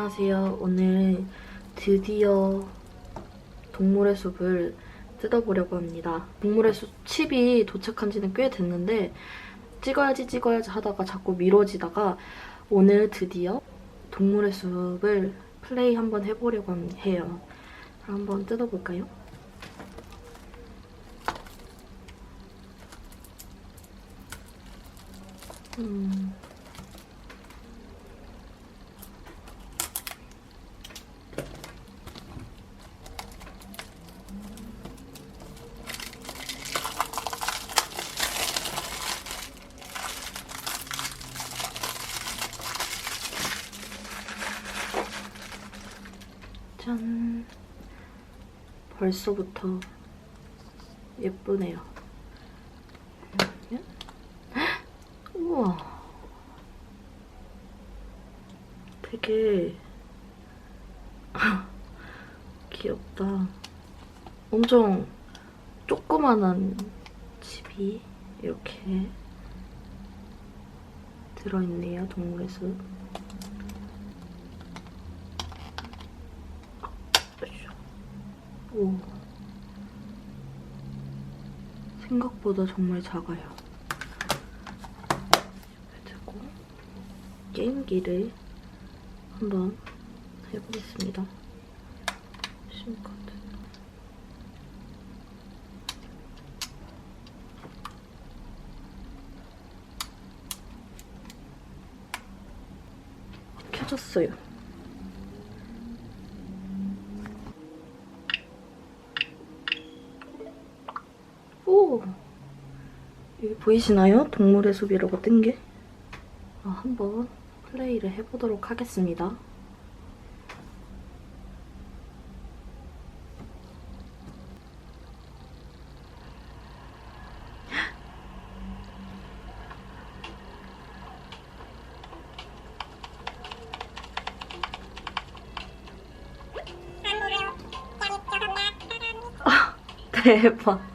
안녕하세요. 오늘 드디어 동물의 숲을 뜯어보려고 합니다. 동물의 숲 칩이 도착한 지는 꽤 됐는데 찍어야지 찍어야지 하다가 자꾸 미뤄지다가 오늘 드디어 동물의 숲을 플레이 한번 해보려고 함- 해요. 한번 뜯어볼까요? 음. 벌써부터 예쁘네요. 우와. 되게 귀엽다. 엄청 조그만한 집이 이렇게 들어있네요, 동물의 숲. 오. 생각보다 정말 작아요. 그리고 게임기를 한번 해보겠습니다. 심카드. 켜졌어요. 보이시나요? 동물의 숲이라고 뜬 게? 아, 한번 플레이를 해보도록 하겠습니다. 아, 대박.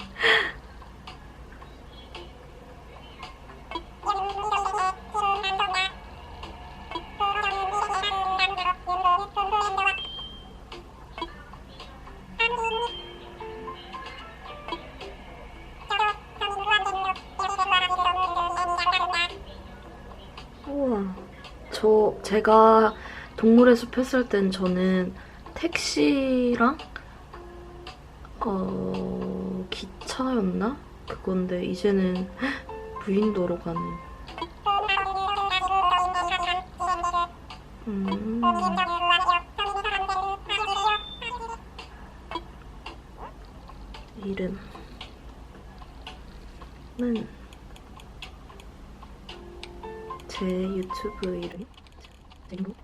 제가 동물의 숲 했을 땐 저는 택시랑 어 기차였나? 그건데 이제는 무인도로 가는. 음. 이름은 제 유튜브 이름 제로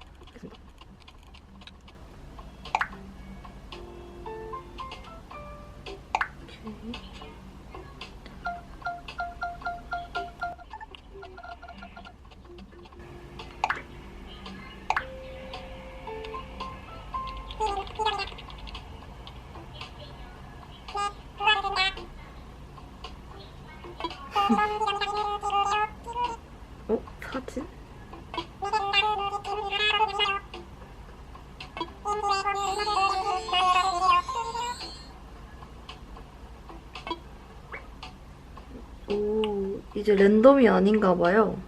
이제 랜덤이 아닌가 봐요.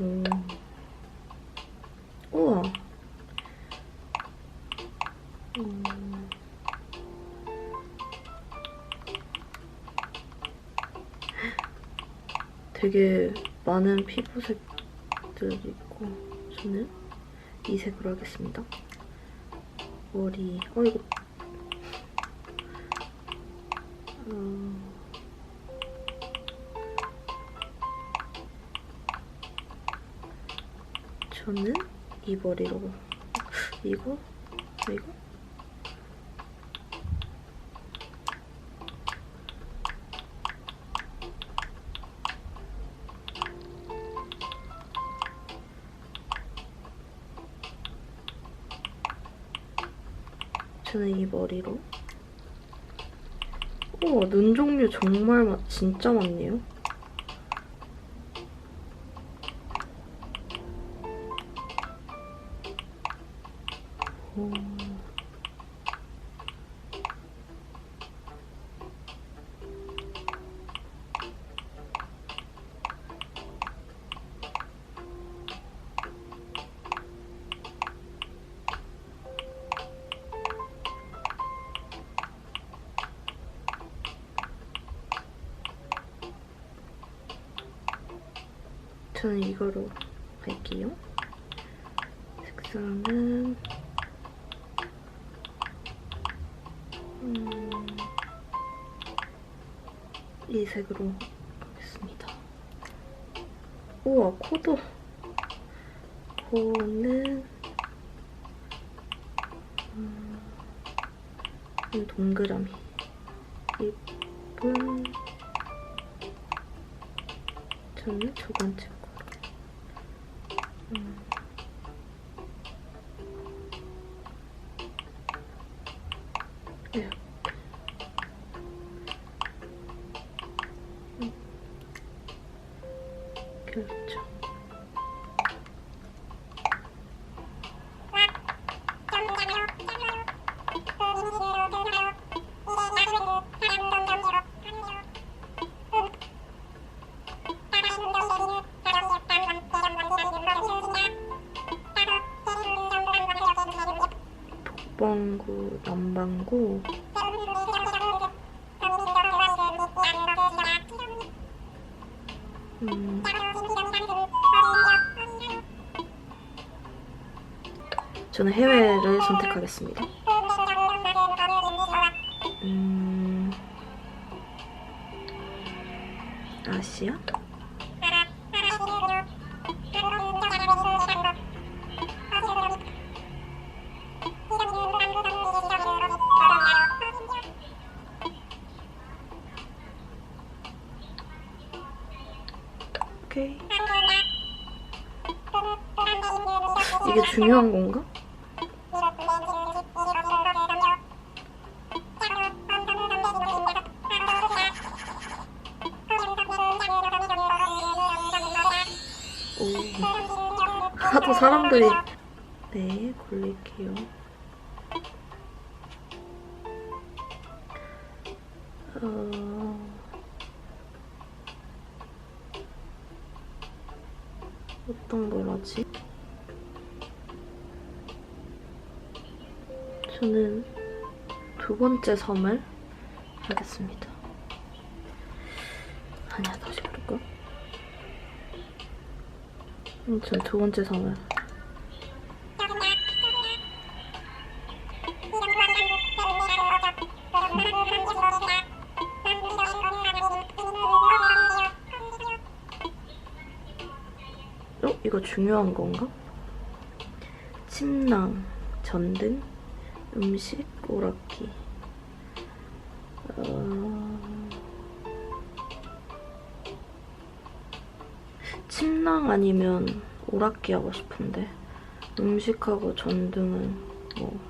오. 우와. 음. 되게 많은 피부색들이 있고 저는 이 색으로 하겠습니다. 머리, 어 이거 저는 이 머리로. 이거? 이거? 저는 이 머리로. 우와 눈 종류 정말 많, 진짜 많네요 오. 저는 이거로 할게요. 색상은 음, 이 색으로 하겠습니다. 우와 코도 코는 음, 이 동그라미 립은 저는 두 번째 거로 음. 북방구, 남방구 음, 저는 해외를 선택하겠습니다. 음, 아시아? 중요한 건가? 오. 하도 사람들이 네 골릴게요. 어... 어떤 걸 하지? 저는 두 번째 섬을 하겠습니다. 아니야, 다시 부를까? 음, 전두 번째 섬을. 어? 이거 중요한 건가? 침낭, 전등, 음식, 오락기. 어... 침낭 아니면 오락기 하고 싶은데 음식하고 전등은 뭐.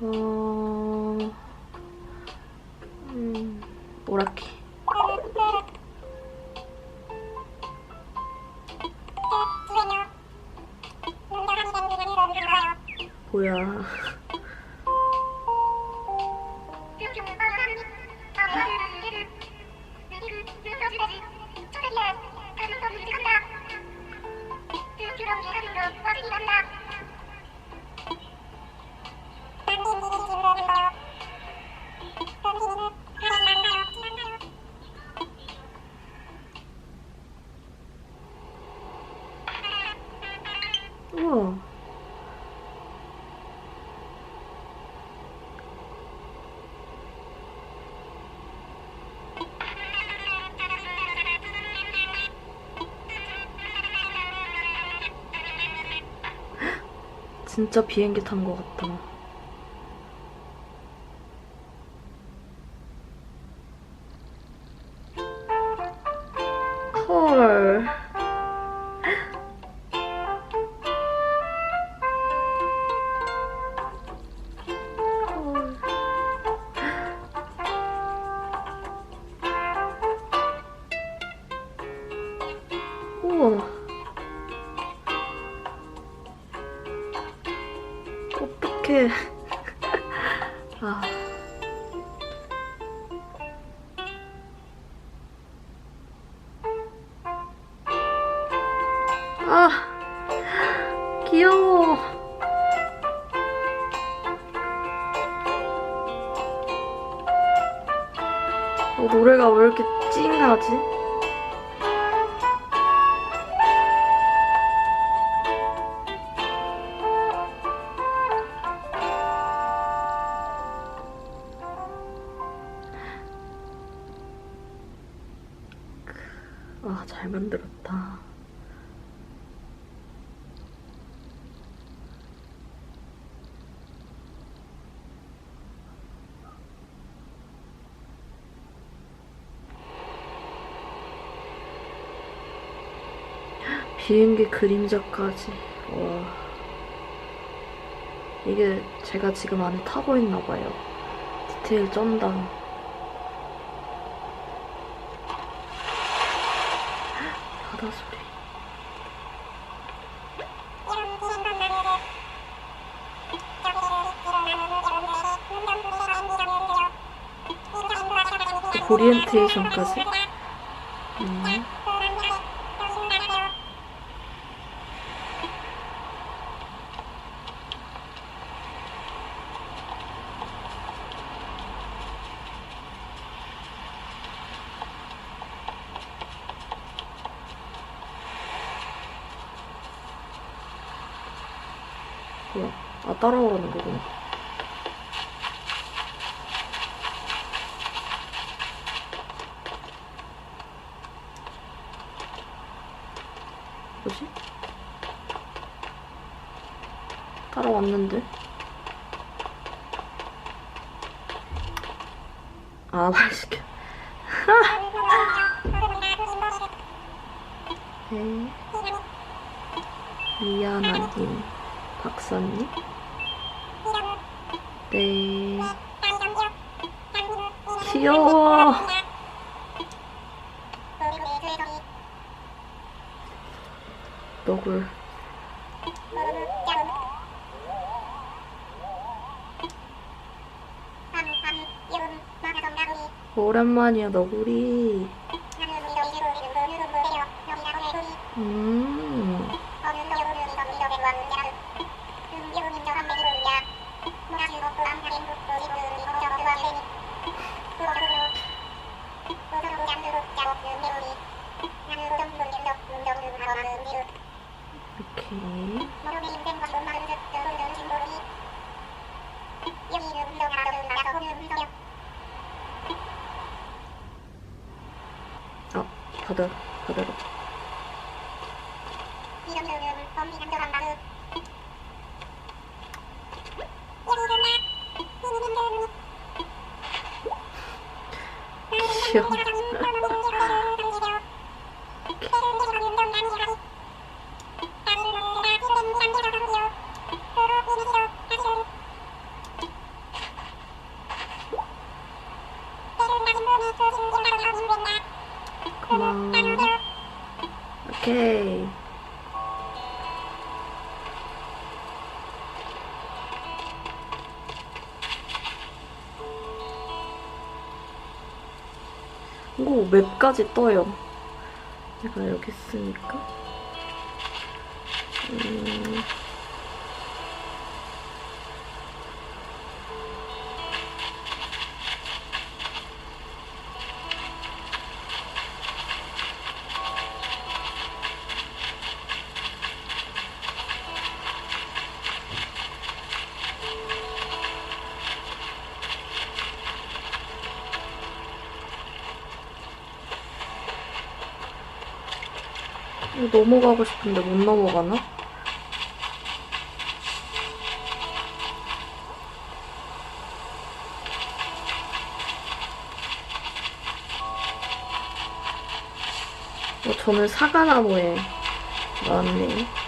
어... 음... 오락기 뭐야 진짜 비행기 탄 것 같다. 아, 귀여워. 어, 노래가 왜 이렇게 찡하지? 비행기 그림자까지. 와. 이게 제가 지금 안에 타고 있나 봐요. 디테일 쩐다. 바다 소리. 오리엔테이션까지. 음. 뭐야? 아 따라오라는 거구나. 뭐지? 따라왔는데? 아, 말 시켜. 네. 미안하님, 박사님. 네. 귀여워. 너굴. 오랜만이야, 너구리. 음. 오케이. 어, 받아, 받아라. 귀여워. 고마워. 오케이. 오, 맵까지 떠요. 내가 여기 있으니까. 음, 이거 넘어가고 싶은데 못 넘어가나? 어, 저는 사과나무에 나왔네.